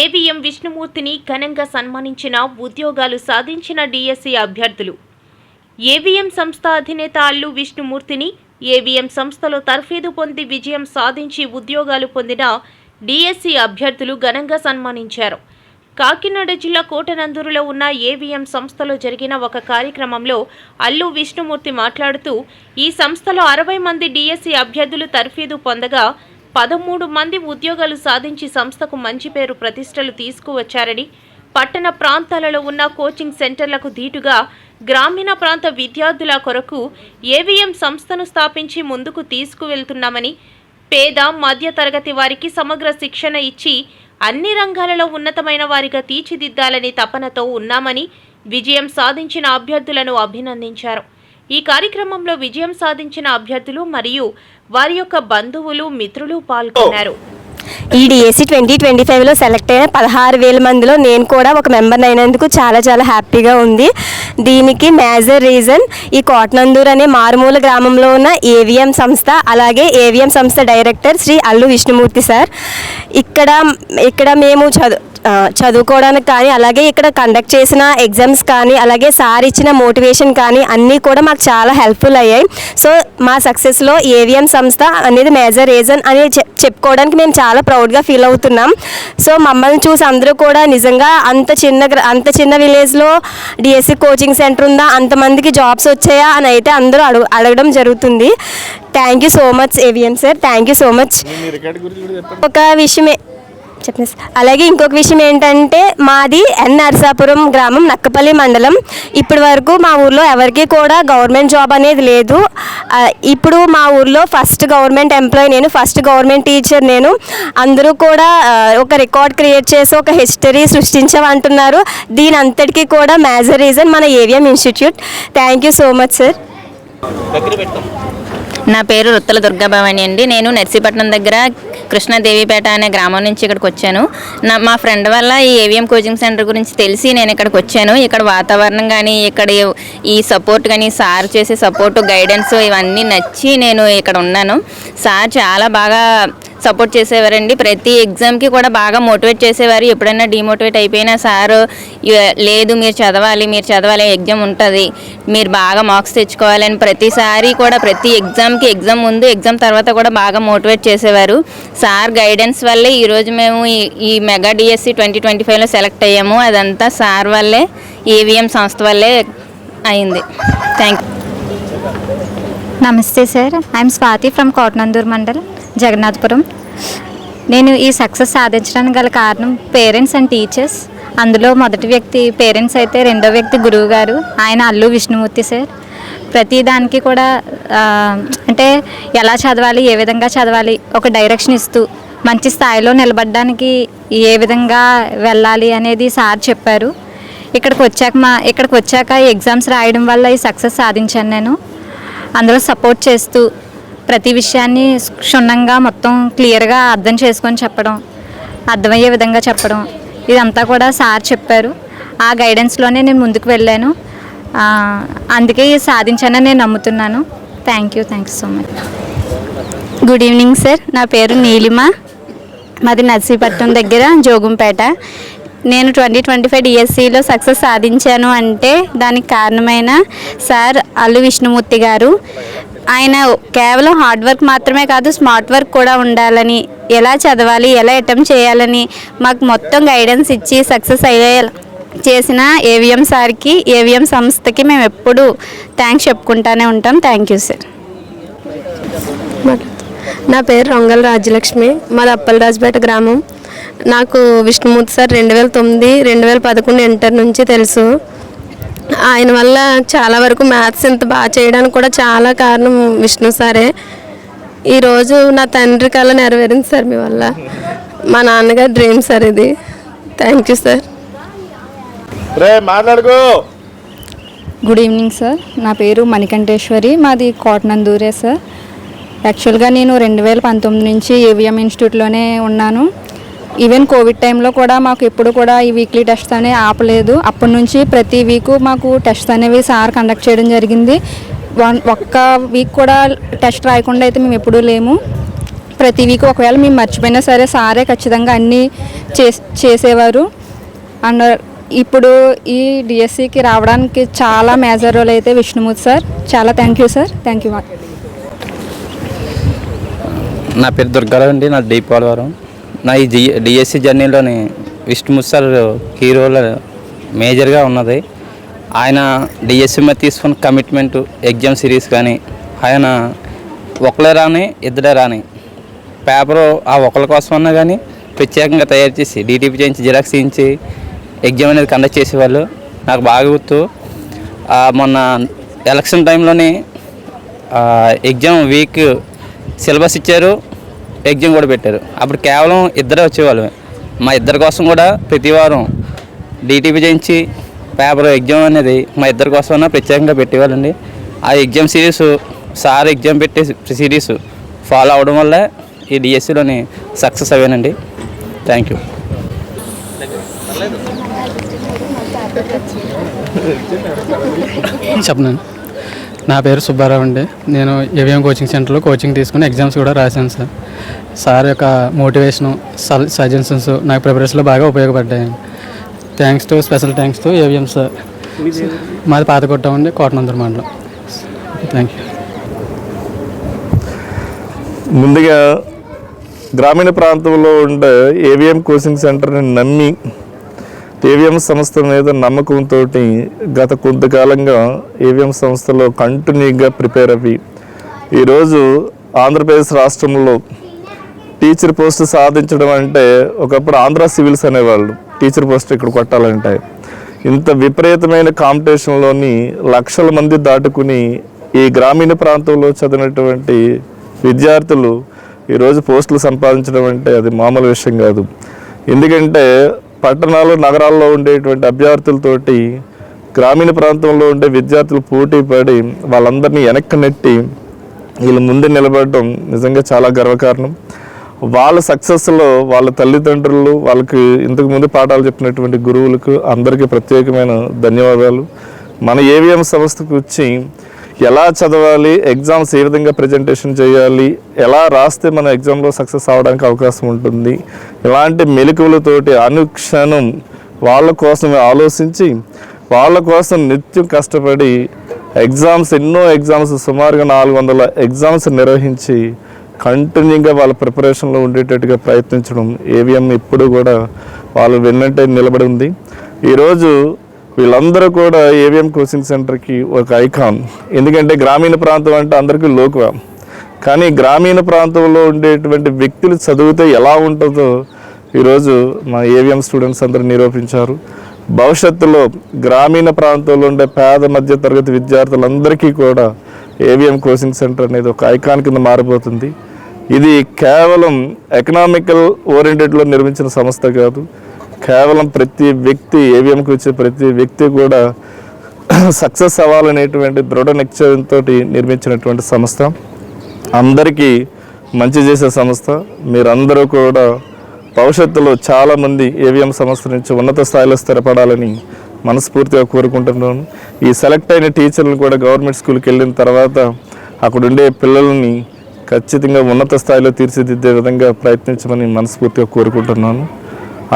AVM విష్ణుమూర్తిని ఘనంగా సన్మానించిన ఉద్యోగాలు సాధించిన డిఎస్సి అభ్యర్థులు. ఏవిఎం సంస్థ అధినేత అల్లు విష్ణుమూర్తిని ఏవిఎం సంస్థలో తర్ఫీదు పొంది విజయం సాధించి ఉద్యోగాలు పొందిన డిఎస్సి అభ్యర్థులు ఘనంగా సన్మానించారు. కాకినాడ జిల్లా కోటనందూరులో ఉన్న ఏవిఎం సంస్థలో జరిగిన ఒక కార్యక్రమంలో అల్లు విష్ణుమూర్తి మాట్లాడుతూ ఈ సంస్థలో అరవై మంది డిఎస్సి అభ్యర్థులు తర్ఫీదు పొందగా పదమూడు మంది ఉద్యోగాలు సాధించి సంస్థకు మంచి పేరు ప్రతిష్టలు తీసుకువచ్చారని పట్టణ ప్రాంతాలలో ఉన్న కోచింగ్ సెంటర్లకు ధీటుగా గ్రామీణ ప్రాంత విద్యార్థుల కొరకు ఏవిఎం సంస్థను స్థాపించి ముందుకు తీసుకువెళ్తున్నామని పేద మధ్య తరగతి వారికి సమగ్ర శిక్షణ ఇచ్చి అన్ని రంగాలలో ఉన్నతమైన వారిగా తీర్చిదిద్దాలని తపనతో ఉన్నామని విజయం సాధించిన అభ్యర్థులను అభినందించారు. ఈ కార్యక్రమంలో విజయం సాధించిన అభ్యర్థులు మరియు వారి యొక్క బంధువులు మిత్రులు పాల్గొన్నారు. ఈ డిఎస్సి ట్వంటీ ట్వంటీ ఫైవ్లో సెలెక్ట్ అయిన పదహారు వేల మందిలో నేను కూడా ఒక మెంబర్ అయినందుకు చాలా చాలా హ్యాపీగా ఉంది. దీనికి మేజర్ రీజన్ ఈ కోటనందూర్ అనే మారుమూల గ్రామంలో ఉన్న ఏవిఎం సంస్థ అలాగే ఏవిఎం సంస్థ డైరెక్టర్ శ్రీ అల్లు విష్ణుమూర్తి సార్ ఇక్కడ ఇక్కడ మేము చదువు చదువుకోవడానికి కానీ అలాగే ఇక్కడ కండక్ట్ చేసిన ఎగ్జామ్స్ కానీ అలాగే సార్ ఇచ్చిన మోటివేషన్ కానీ అన్నీ కూడా మాకు చాలా హెల్ప్ఫుల్ అయ్యాయి. సో మా సక్సెస్లో ఏవిఎం సంస్థ అనేది మేజర్ రీజన్ అని చెప్పుకోవడానికి మేము చాలా ప్రౌడ్గా ఫీల్ అవుతున్నాం. సో మమ్మల్ని చూసి అందరూ కూడా నిజంగా అంత చిన్న అంత చిన్న విలేజ్లో డిఎస్సి కోచింగ్ సెంటర్ ఉందా అంతమందికి జాబ్స్ వచ్చాయా అని అయితే అందరూ అడుగు అడగడం జరుగుతుంది. Thank you so much AVM sir thank you so much ఒక విషయమే చెప్పండి అలాగే ఇంకొక విషయం ఏంటంటే మాది ఎన్ నరసాపురం గ్రామం నక్కపల్లి మండలం. ఇప్పటి వరకు మా ఊర్లో ఎవరికి కూడా గవర్నమెంట్ జాబ్ అనేది లేదు. ఇప్పుడు మా ఊర్లో ఫస్ట్ గవర్నమెంట్ ఎంప్లాయ్ నేను ఫస్ట్ గవర్నమెంట్ టీచర్ నేను. అందరూ కూడా ఒక రికార్డ్ క్రియేట్ చేసి ఒక హిస్టరీ సృష్టించామంటున్నారు. దీని అంతటికీ కూడా మేజర్ రీజన్ మన AVM institute. Thank you so much sir. నా పేరు రుత్తల దుర్గాభవాని అండి. నేను నర్సీపట్నం దగ్గర కృష్ణదేవిపేట అనే గ్రామం నుంచి ఇక్కడికి వచ్చాను. నా మా ఫ్రెండ్ వల్ల ఈ ఏవిఎం కోచింగ్ సెంటర్ గురించి తెలిసి నేను ఇక్కడికి వచ్చాను. ఇక్కడ వాతావరణం కానీ ఇక్కడ ఈ సపోర్ట్ కానీ సార్ చేసే సపోర్ట్ గైడెన్స్ ఇవన్నీ నచ్చి నేను ఇక్కడ ఉన్నాను. సార్ చాలా బాగా సపోర్ట్ చేసేవారండి. ప్రతి ఎగ్జామ్కి కూడా బాగా మోటివేట్ చేసేవారు. ఎప్పుడైనా డిమోటివేట్ అయిపోయినా సారు లేదు మీరు చదవాలి మీరు చదవాలి ఎగ్జామ్ ఉంటుంది. మీరు బాగా మార్క్స్ తెచ్చుకోవాలని ప్రతిసారి కూడా ప్రతి ఎగ్జామ్కి ఎగ్జామ్ ముందు ఎగ్జామ్ తర్వాత కూడా బాగా మోటివేట్ చేసేవారు. సార్ గైడెన్స్ వల్లే ఈరోజు మేము ఈ ఈ మెగా డిఎస్సి ట్వంటీ ట్వంటీ ఫైవ్లో సెలెక్ట్ అయ్యాము. అదంతా సార్ వల్లే ఏవిఎం సంస్థ వల్లే అయింది. థ్యాంక్ నమస్తే sir. I'm Swathi from Kotanandur mandal. Jagannathapuram. నేను ఈ సక్సెస్ సాధించడానికి గల కారణం పేరెంట్స్ అండ్ టీచర్స్ అందులో మొదటి వ్యక్తి పేరెంట్స్ అయితే రెండో వ్యక్తి గురువు గారు. ఆయన అల్లు విష్ణుమూర్తి సార్. ప్రతి దానికి కూడా అంటే ఎలా చదవాలి ఏ విధంగా చదవాలి ఒక డైరెక్షన్ ఇస్తూ మంచి స్థాయిలో నిలబడడానికి ఏ విధంగా వెళ్ళాలి అనేది సార్ చెప్పారు. ఇక్కడికి వచ్చాక మా ఇక్కడికి వచ్చాక ఎగ్జామ్స్ రాయడం వల్ల ఈ సక్సెస్ సాధించాను నేను. అందులో సపోర్ట్ చేస్తూ ప్రతి విషయాన్ని క్షుణ్ణంగా మొత్తం క్లియర్గా అర్థం చేసుకొని చెప్పడం అర్థమయ్యే విధంగా చెప్పడం ఇదంతా కూడా సార్ చెప్పారు. ఆ గైడెన్స్లోనే నేను ముందుకు వెళ్ళాను. అందుకే సాధించానని నేను నమ్ముతున్నాను. Thank you thank you so much good evening sir నా పేరు నీలిమ. మాది నర్సీపట్నం దగ్గర జోగుంపేట. నేను ట్వంటీ ట్వంటీ ఫైవ్ డిఎస్సిలో సక్సెస్ సాధించాను అంటే దానికి కారణమైన సార్ అల్లు విష్ణుమూర్తి గారు. ఆయన కేవలం హార్డ్ వర్క్ మాత్రమే కాదు స్మార్ట్ వర్క్ కూడా ఉండాలని ఎలా చదవాలి ఎలా అటెంప్ట్ చేయాలని మాకు మొత్తం గైడెన్స్ ఇచ్చి సక్సెస్ అయ్యే చేసిన ఏవిఎం సార్కి ఏవిఎం సంస్థకి మేము ఎప్పుడు థ్యాంక్స్ చెప్పుకుంటానే ఉంటాం. థ్యాంక్ యూ సార్ నా పేరు రొంగల రాజ్యలక్ష్మి మాది అప్పలరాజుపేట గ్రామం. నాకు విష్ణుమూర్తి సార్ రెండు వేల తొమ్మిది రెండు వేల పదకొండు ఇంటర్ నుంచి తెలుసు. ఆయన వల్ల చాలా వరకు మ్యాథ్స్ ఇంత బాగా చేయడానికి కూడా చాలా కారణం విష్ణు సారే. ఈరోజు నా తండ్రి కళ నెరవేరింది సార్ మీ వల్ల. మా నాన్నగారి డ్రీమ్ సార్ ఇది. Thank you sir. రే మాట్లాడుకో. గుడ్ ఈవినింగ్ సార్ నా పేరు మణికంఠేశ్వరి. మాది కోటనందూరే సార్ యాక్చువల్గా నేను రెండు వేల పంతొమ్మిది నుంచి ఏవిఎం ఇన్స్టిట్యూట్లోనే ఉన్నాను. ఈవెన్ కోవిడ్ టైంలో కూడా మాకు ఎప్పుడు కూడా ఈ వీక్లీ టెస్ట్ అనేవి ఆపలేదు. అప్పటి నుంచి ప్రతి వీక్ మాకు టెస్ట్ అనేవి సార్ కండక్ట్ చేయడం జరిగింది. వన్ ఒక్క వీక్ కూడా టెస్ట్ రాయకుండా అయితే మేము ఎప్పుడూ లేము. ప్రతి వీక్ ఒకవేళ మేము మర్చిపోయినా సరే సారే ఖచ్చితంగా అన్నీ చే చేసేవారు. అండ్ ఇప్పుడు ఈ డిఎస్సికి రావడానికి చాలా మేజర్ రోల్ అయితే విష్ణుమూర్తి సార్ చాలా thank you sir thank you నా పేరు దుర్గారావు అండి. నా డీపాలవరం నా ఈ జి డిఎస్సి జర్నీలోని విష్ణు సార్ హీరోల మేజర్గా ఉన్నది. ఆయన డిఎస్సి మీద తీసుకున్న కమిట్మెంట్ ఎగ్జామ్ సిరీస్ కానీ ఆయన ఒకళ్ళే రాని ఇద్దరే రాని పేపరు ఆ ఒకళ్ళ కోసం అన్నా కానీ ప్రత్యేకంగా తయారు చేసి డీటీపీ చేయించి జిరాక్స్ చేయించి ఎగ్జామ్ అనేది కండక్ట్ చేసేవాళ్ళు. నాకు బాగా గుర్తు. మొన్న ఎలక్షన్ టైంలోని ఎగ్జామ్ వీక్ సిలబస్ ఇచ్చారు. ఎగ్జామ్ కూడా పెట్టారు. అప్పుడు కేవలం ఇద్దరే వచ్చేవాళ్ళు మా ఇద్దరి కోసం కూడా ప్రతి వారం డీటీపీ చేయించి పేపర్ ఎగ్జామ్ అనేది మా ఇద్దరి కోసం ప్రత్యేకంగా పెట్టేవాళ్ళండి. ఆ ఎగ్జామ్ సిరీస్ సార్ ఎగ్జామ్ పెట్టే సిరీస్ ఫాలో అవడం వల్ల ఈ డిఎస్సిలోని సక్సెస్ అయ్యానండి థ్యాంక్ యూ చెప్పనండి నా పేరు సుబ్బారావు అండి. నేను ఏవిఎం కోచింగ్ సెంటర్లో కోచింగ్ తీసుకుని ఎగ్జామ్స్ కూడా రాశాను సార్. సార్ యొక్క మోటివేషను సజెషన్స్ నాకు ప్రిపరేషన్లో బాగా ఉపయోగపడ్డాయి. Thanks to special thanks to AVM sir. మాది పాత కొట్టం అండి కోటనందర మండలం. Thank you. ముందుగా గ్రామీణ ప్రాంతంలో ఉండే ఏవిఎం కోచింగ్ సెంటర్ని నమ్మి ఏవిఎం సంస్థ మీద నమ్మకంతో గత కొంతకాలంగా ఏవిఎం సంస్థలో కంటిన్యూగా ప్రిపేర్ అయ్యి ఈరోజు ఆంధ్రప్రదేశ్ రాష్ట్రంలో టీచర్ పోస్ట్ సాధించడం అంటే ఒకప్పుడు ఆంధ్ర సివిల్స్ అనేవాళ్ళు టీచర్ పోస్ట్ ఇక్కడ కొట్టాలంటే. ఇంత విపరీతమైన కాంపిటీషన్లోని లక్షల మంది దాటుకుని ఈ గ్రామీణ ప్రాంతంలో చదివినటువంటి విద్యార్థులు ఈరోజు పోస్టులు సంపాదించడం అంటే అది మామూలు విషయం కాదు. ఎందుకంటే పట్టణాలు నగరాల్లో ఉండేటువంటి అభ్యర్థులతోటి గ్రామీణ ప్రాంతంలో ఉండే విద్యార్థులు పోటీ పడి వాళ్ళందరినీ వెనక్కి నెట్టి వీళ్ళు ముందు నిలబడటం నిజంగా చాలా గర్వకారణం. వాళ్ళ సక్సెస్లో వాళ్ళ తల్లిదండ్రులు వాళ్ళకి ఇంతకు ముందు పాఠాలు చెప్పినటువంటి గురువులకు అందరికీ ప్రత్యేకమైన ధన్యవాదాలు. మన ఏవిఎం సంస్థకు వచ్చి ఎలా చదవాలి ఎగ్జామ్స్ ఏ విధంగా ప్రజెంటేషన్ చేయాలి ఎలా రాస్తే మన ఎగ్జామ్లో సక్సెస్ అవడానికి అవకాశం ఉంటుంది ఇలాంటి మెలకువలతోటి అనుక్షణం వాళ్ళ కోసమే ఆలోచించి వాళ్ళ కోసం నిత్యం కష్టపడి ఎగ్జామ్స్ ఎన్నో ఎగ్జామ్స్ సుమారుగా నాలుగు వందల ఎగ్జామ్స్ నిర్వహించి కంటిన్యూగా వాళ్ళ ప్రిపరేషన్లో ఉండేటట్టుగా ప్రయత్నించడం ఏవిఎం ఇప్పుడు కూడా వాళ్ళు వెన్నంటే నిలబడి ఉంది. ఈరోజు వీళ్ళందరూ కూడా ఏవిఎం కోచింగ్ సెంటర్కి ఒక ఐకాన్. ఎందుకంటే గ్రామీణ ప్రాంతం అంటే అందరికీ లోకువ. కానీ గ్రామీణ ప్రాంతంలో ఉండేటువంటి వ్యక్తులు చదివితే ఎలా ఉంటుందో ఈరోజు మా ఏవిఎం స్టూడెంట్స్ అందరూ నిరూపించారు. భవిష్యత్తులో గ్రామీణ ప్రాంతంలో ఉండే పేద మధ్య తరగతి విద్యార్థులందరికీ కూడా ఏవిఎం కోచింగ్ సెంటర్ అనేది ఒక ఐకాన్ కింద మారిపోతుంది ఇది కేవలం ఎకనామికల్ ఓరియంటెడ్లో నిర్మించిన సంస్థ కాదు. కేవలం ప్రతి వ్యక్తి ఏవిఎంకి వచ్చే ప్రతి వ్యక్తి కూడా సక్సెస్ అవ్వాలనేటువంటి దృఢ నిశ్చయంతో నిర్మించినటువంటి సంస్థ. అందరికీ మంచి చేసే సంస్థ. మీరందరూ కూడా భవిష్యత్తులో చాలామంది ఏవిఎం సంస్థ నుంచి ఉన్నత స్థాయిలో స్థిరపడాలని మనస్ఫూర్తిగా కోరుకుంటున్నాను. ఈ సెలెక్ట్ అయిన టీచర్లు కూడా గవర్నమెంట్ స్కూల్కి వెళ్ళిన తర్వాత అక్కడ ఉండే పిల్లల్ని ఖచ్చితంగా ఉన్నత స్థాయిలో తీర్చిదిద్దే విధంగా ప్రయత్నించమని మనస్ఫూర్తిగా కోరుకుంటున్నాను.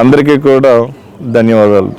అందరికీ కూడా ధన్యవాదాలు.